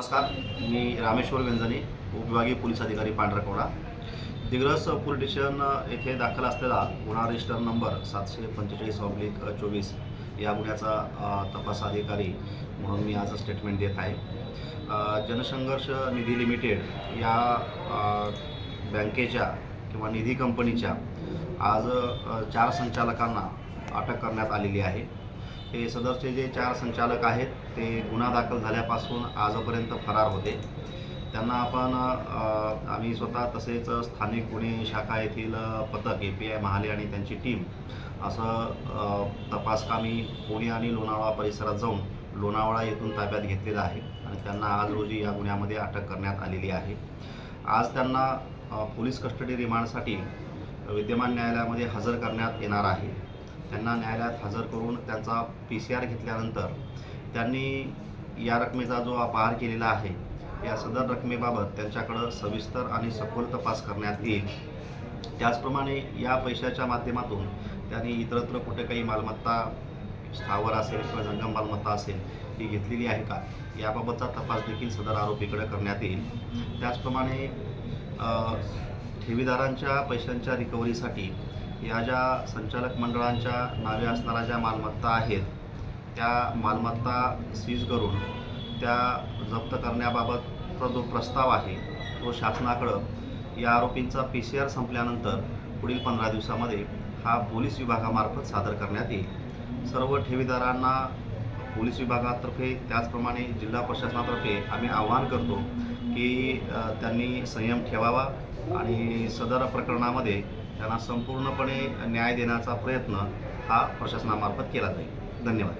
नमस्कार मी रामेश्वर व्यंजने उपविभागीय पोलीस अधिकारी पांढरकवडा. दिग्रस पोलीस स्टेशन येथे दाखल असलेला गुन्हा रजिस्टर नंबर सातशे पंचेचाळीस ऑब्लिक चोवीस या गुन्ह्याचा तपास अधिकारी म्हणून मी आज स्टेटमेंट देत आहे. जनसंघर्ष निधी लिमिटेड या बँकेच्या किंवा निधी कंपनीच्या आज चार संचालकांना अटक करण्यात आलेली आहे. हे सदरचे जे चार संचालक आहेत ते गुन्हा दाखल झाल्यापासून आजपर्यंत फरार होते. त्यांना आपण आम्ही स्वतः तसेच स्थानिक गुन्हे शाखा येथील पथक ए पी आय महाले आणि त्यांची टीम असं तपासकामी पुणे आणि लोणावळा परिसरात जाऊन लोणावळा येथून ताब्यात घेतलेलं आहे आणि त्यांना आज रोजी या गुन्ह्यामध्ये अटक करण्यात आलेली आहे. आज त्यांना पोलीस कस्टडी रिमांडसाठी विद्यमान न्यायालयामध्ये हजर करण्यात येणार आहे. त्यांना न्यायालयात हजर करून त्यांचा पी सी आर घेतल्यानंतर त्यांनी या रकमेचा जो अपहार केलेला आहे या सदर रकमेबाबत त्यांच्याकडं सविस्तर आणि सखोल तपास करण्यात येईल. त्याचप्रमाणे या पैशाच्या माध्यमातून त्यांनी इतरत्र कुठे काही मालमत्ता स्थावर असेल किंवा जंगम मालमत्ता असेल ही घेतलेली आहे का? याबाबतचा तपास देखील सदर आरोपीकडे करण्यात येईल. त्याचप्रमाणे ठेवीदारांच्या पैशांच्या रिकव्हरीसाठी या ज्या संचालक मंडळांच्या नावे असणाऱ्या ज्या मालमत्ता आहेत त्या मालमत्ता सीज करून त्या जप्त करण्याबाबतचा जो प्रस्ताव आहे तो शासनाकडं या आरोपींचा पी सी आर संपल्यानंतर पुढील पंधरा दिवसामध्ये हा पोलीस विभागामार्फत सादर करण्यात येईल. सर्व ठेवीदारांना पोलीस विभागातर्फे त्याचप्रमाणे जिल्हा प्रशासनातर्फे आम्ही आवाहन करतो की त्यांनी संयम ठेवावा आणि सदर प्रकरणामध्ये त्यांना संपूर्णपणे न्याय देण्याचा प्रयत्न हा प्रशासनामार्फत केला जाईल. धन्यवाद.